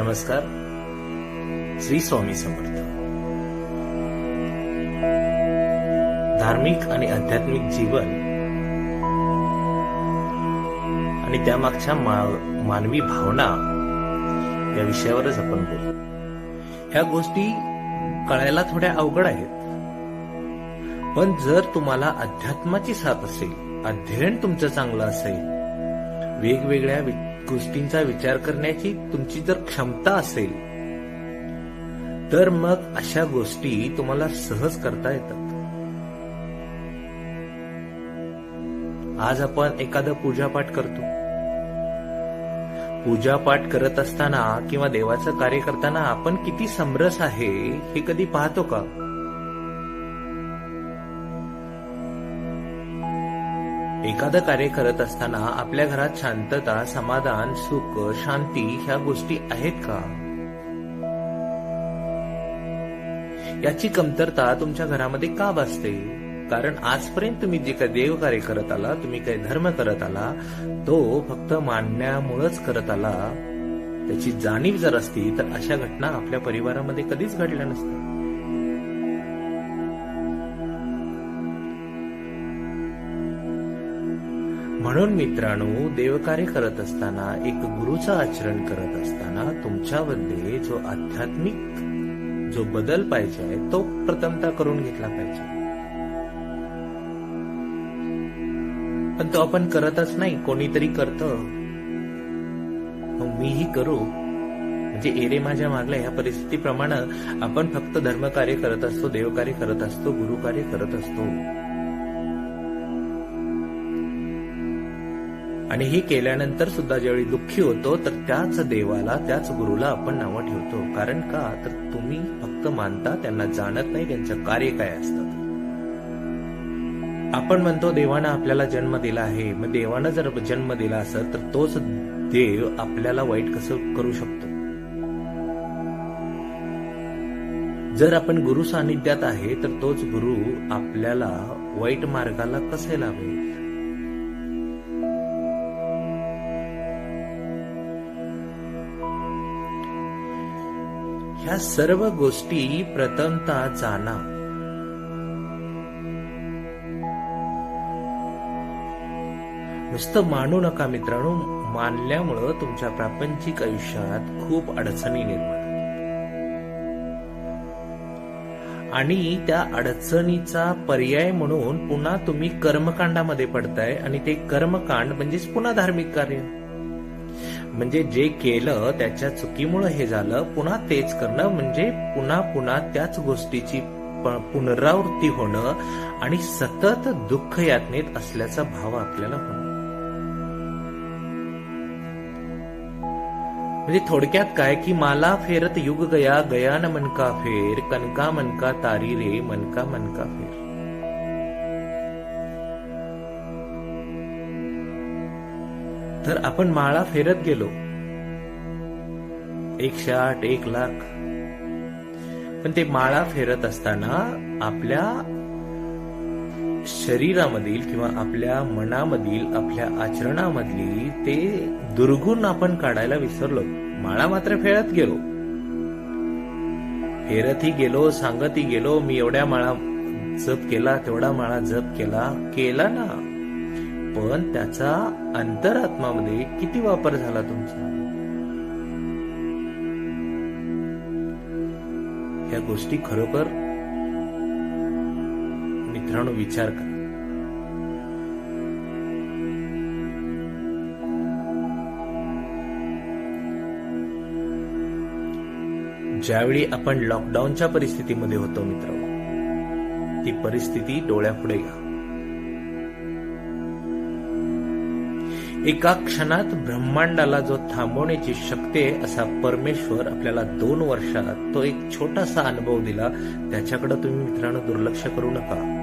नमस्कार. श्री स्वामी समर्थ. धार्मिक आणि आध्यात्मिक जीवन आणि त्यामागच्या मानवी भावना या विषयावरच आपण बोलू. ह्या गोष्टी कळायला थोड्या अवघड आहेत. पण जर तुम्हाला अध्यात्माची साथ असेल अध्ययन तुमचं चांगलं असेल वेगवेगळ्या गोष्टींचा विचार करण्याची तुमची जर क्षमता असेल तर मग अशा गोष्टी तुम्हाला सहज करता येतात. आज आपण एखादं पूजापाठ करतो. पूजापाठ करत असताना किंवा देवाचं कार्य करताना आपण किती समरस आहे हे कधी पाहतो का? एखादं कार्य करत असताना आपल्या घरात शांतता समाधान सुख शांती ह्या गोष्टी आहेत का? याची कमतरता तुमच्या घरामध्ये का भासते? कारण आजपर्यंत तुम्ही जे काही देव कार्य करत आला तुम्ही काही धर्म करत आला तो फक्त मानण्यामुळेच करत आला. त्याची जाणीव जर असती तर अशा घटना आपल्या परिवारामध्ये कधीच घडल्या नसत्या म्हणून मित्रांनो देवकार्य करत असताना एक गुरुचं आचरण करत असताना तुमच्यामध्ये जो आध्यात्मिक जो बदल पाहिजे तो प्रथमता करून घेतला पाहिजे. पण तो आपण करतच नाही कोणीतरी करत. मीही करू. म्हणजे एरे माझ्या मागला ह्या परिस्थितीप्रमाणे आपण फक्त धर्मकार्य करत असतो देवकार्य करत असतो गुरुकार्य करत असतो. आणि हे केल्यानंतर सुद्धा ज्यावेळी दुःखी होतो तर त्याच देवाला त्याच गुरुला आपण नावं ठेवतो. कारण का? तर तुम्ही फक्त मानता त्यांना जाणत नाही त्यांचं कार्य काय असतं? आपण म्हणतो देवानं आपल्याला जन्म दिला आहे. मग देवानं जर जन्म दिला असेल तर तोच देव आपल्याला वाईट कसं करू शकतो? जर आपण गुरु सानिध्यात आहे तर तोच गुरु आपल्याला वाईट मार्गाला कसे लावेल? ह्या सर्व गोष्टी प्रथमता जाणा. नुसतं मानू नका मित्रांनो मानल्यामुळं तुमच्या प्रापंचिक आयुष्यात खूप अडचणी निर्माण आणि त्या अडचणीचा पर्याय म्हणून पुन्हा तुम्ही कर्मकांडामध्ये पडताय आणि ते कर्मकांड म्हणजेच पुन्हा धार्मिक कार्य. म्हणजे जे केलं त्याच्या चुकीमुळे हे झालं पुन्हा तेच करणं म्हणजे पुन्हा पुन्हा त्याच गोष्टीची पुनरावृत्ती होणं आणि सतत दुःख यातनेत असल्याचा भाव आपल्याला होणं. म्हणजे थोडक्यात काय की माला फेरत युग गया गया न मनका फेर कनका मनका तारी रे मनका मनका फेर. तर आपण माळा फेरत गेलो. एकशे आठ एक लाख. पण ते माळा फेरत असताना आपल्या शरीरामधील किंवा आपल्या मनामधील आपल्या आचरणामधली ते दुर्गुण आपण काढायला विसरलो. माळा मात्र फेरत गेलो. फेरतही गेलो सांगतही गेलो मी एवढ्या माळा जप केला तेवढा माळा जप केला केला ना. पण त्याचा अंतरात्मामध्ये किती वापर झाला तुमचा? ह्या गोष्टी खरोखर मित्रांनो विचार करा. ज्यावेळी आपण लॉकडाऊनच्या परिस्थितीमध्ये होतो मित्र ती परिस्थिती डोळ्यापुढे घ्या. एका क्षणात ब्रह्मांडाला जो थांबवण्याची शक्ती आहे असा परमेश्वर आपल्याला दोन वर्षात तो एक छोटासा अनुभव दिला. त्याच्याकडे तुम्ही मित्रांनो दुर्लक्ष करू नका.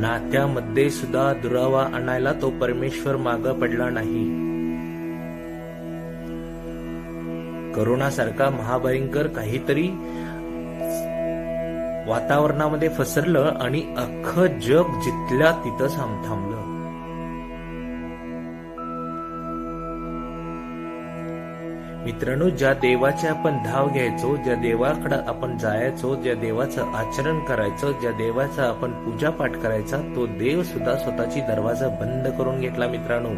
नात्यामध्ये सुद्धा दुरावा आणायला तो परमेश्वर माग पडला नाही. करोनासारखा महाभयंकर काहीतरी वातावरणामध्ये फसरलं आणि अख्खं जग जिथल्या तिथं थांब- थांबलं. मित्रांनो ज्या देवाची आपण धाव घ्यायचो ज्या देवाकडे आपण जायचो ज्या देवाचं आचरण करायचं ज्या देवाचा आपण पूजा पाठ करायचा तो देव सुद्धा स्वतःची दरवाजा बंद करून घेतला मित्रांनो.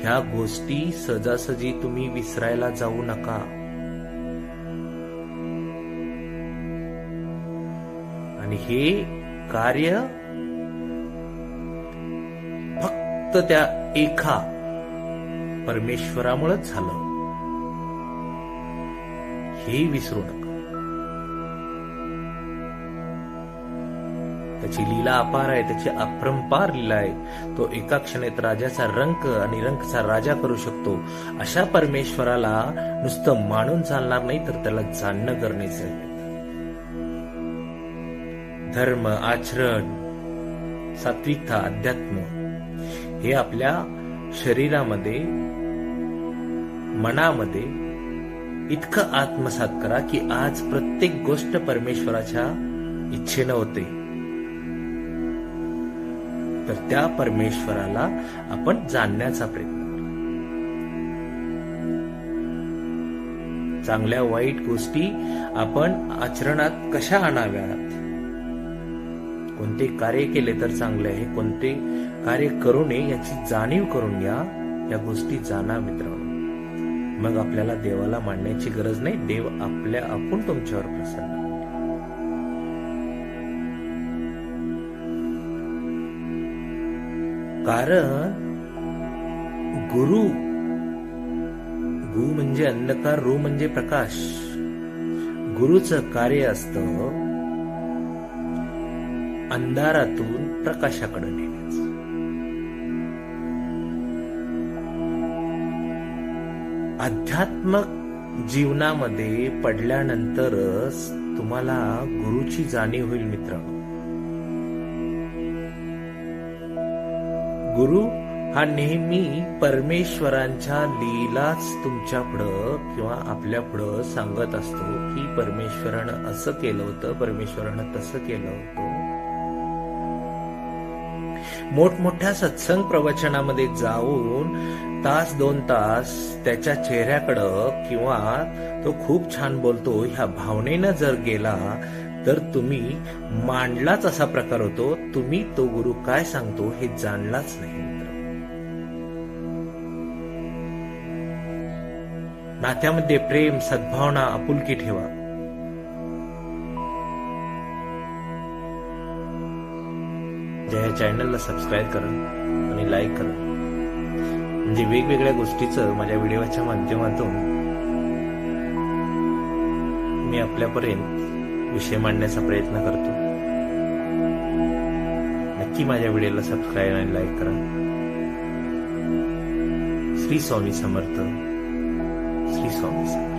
ह्या गोष्टी सजासजी तुम्ही विसरायला जाऊ नका. आणि हे कार्य फक्त त्या एका परमेश्वरामुळेच झालं. हे विसरू नका. त्याची लीला अपार आहे त्याची अप्रंपार लीला आहे. तो एका क्षणेत राजाचा रंक आणि रंकचा राजा करू शकतो. अशा परमेश्वराला नुसतं मानून चालणार नाही तर त्याला जाणणं गरजेचं आहे. धर्म आचरण सात्विकता अध्यात्म हे आपल्या शरीरामध्ये मनामध्ये इतकं आत्मसात करा की आज प्रत्येक गोष्ट परमेश्वराच्या इच्छेनं होते. तर त्या परमेश्वराला आपण जाणण्याचा प्रयत्न चांगल्या वाईट गोष्टी आपण आचरणात कशा आणाव्यात? कोणते कार्य केले तर चांगले आहे कोणते कार्य करू नये याची जाणीव करून घ्या. या गोष्टी जाणा मित्रांनो. मग आपल्याला देवाला मांडण्याची गरज नाही. देव आपल्या आपण तुमच्यावर प्रसन्न कारण गुरु गु म्हणजे अंधकार रू म्हणजे प्रकाश. गुरुचं कार्य असतं अंधारातून प्रकाशाकडे नेण्याचं. आध्यात्मक जीवनामध्ये पडल्यानंतरच तुम्हाला गुरुची जाणीव होईल मित्र गुरु हा नेहमी परमेश्वरांच्या लीलाच तुमच्या पुढं किंवा आपल्या पुढं सांगत असतो की परमेश्वरानं असं केलं होतं परमेश्वरानं तसं केलं होतं. मोठमोठ्या सत्संग प्रवचनामध्ये जाऊन तास दोन तास त्याच्या चेहऱ्याकडं किंवा तो खूप छान बोलतो ह्या भावनेनं जर गेला तर तुम्ही मांडलाच असा प्रकार होतो. तुम्ही तो गुरु काय सांगतो हे जाणलाच नाही नात्यामध्ये प्रेम सद्भावना आपुलकी ठेवा. ज्या या चॅनलला सबस्क्राईब करा आणि लाईक करा. म्हणजे वेगवेगळ्या गोष्टीचं माझ्या व्हिडिओच्या माध्यमातून मी आपल्यापर्यंत विषय मांडण्याचा प्रयत्न करतो. नक्की माझ्या व्हिडिओला सबस्क्राईब आणि लाईक करा. श्री स्वामी समर्थ. श्री स्वामी समर्थ.